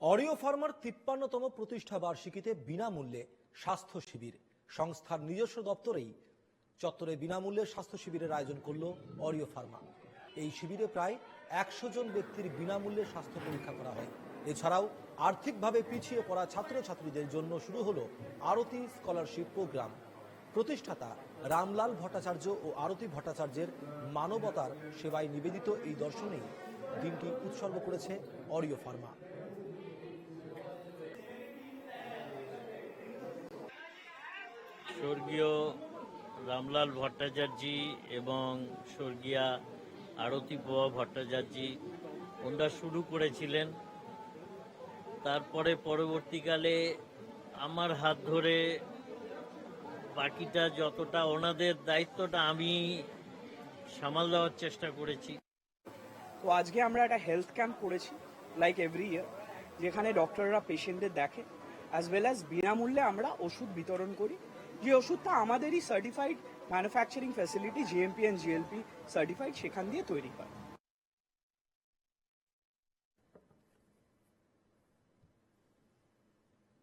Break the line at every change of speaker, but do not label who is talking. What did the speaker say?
Oreo farmer তিপ্পান্নতম প্রতিষ্ঠা বার্ষিকীতে বিনামূল্যে স্বাস্থ্য শিবির। সংস্থার নিজস্ব দপ্তরেই চত্বরে বিনামূল্যে স্বাস্থ্য শিবিরের আয়োজন করল অরিও ফার্মা। এই শিবিরে প্রায় একশো জন ব্যক্তির বিনামূল্যে স্বাস্থ্য পরীক্ষা করা হয়। এছাড়াও আর্থিকভাবে পিছিয়ে পড়া ছাত্রছাত্রীদের জন্য শুরু হলো আরতি স্কলারশিপ প্রোগ্রাম। প্রতিষ্ঠাতা রামলাল ভট্টাচার্য ও আরতি ভট্টাচার্যের মানবতার সেবায় নিবেদিত এই দর্শনেই দিনটি উৎসর্গ করেছে অরিও ফার্মা।
স্বর্গীয় রামলাল ভট্টাচার্যি এবং স্বর্গীয়া আরতি পোয়া ভট্টাচার্যি ওনারা শুরু করেছিলেন। তারপরে পরবর্তীকালে আমার হাত ধরে বাকিটা যতটা ওনাদের দায়িত্বটা আমি সামাল দেওয়ার চেষ্টা করেছি।
তো আজকে আমরা একটা হেলথ ক্যাম্প করেছি লাইক এভরি ইয়ার যেখানে ডক্টররা পেশেন্টদের দেখে অ্যাজ ওয়েল অ্যাজ বিনামূল্যে আমরা ওষুধ বিতরণ করি। যে ওষুধটা আমাদেরই certified manufacturing facility GMP and GLP certified সেখান দিয়ে তৈরি হয়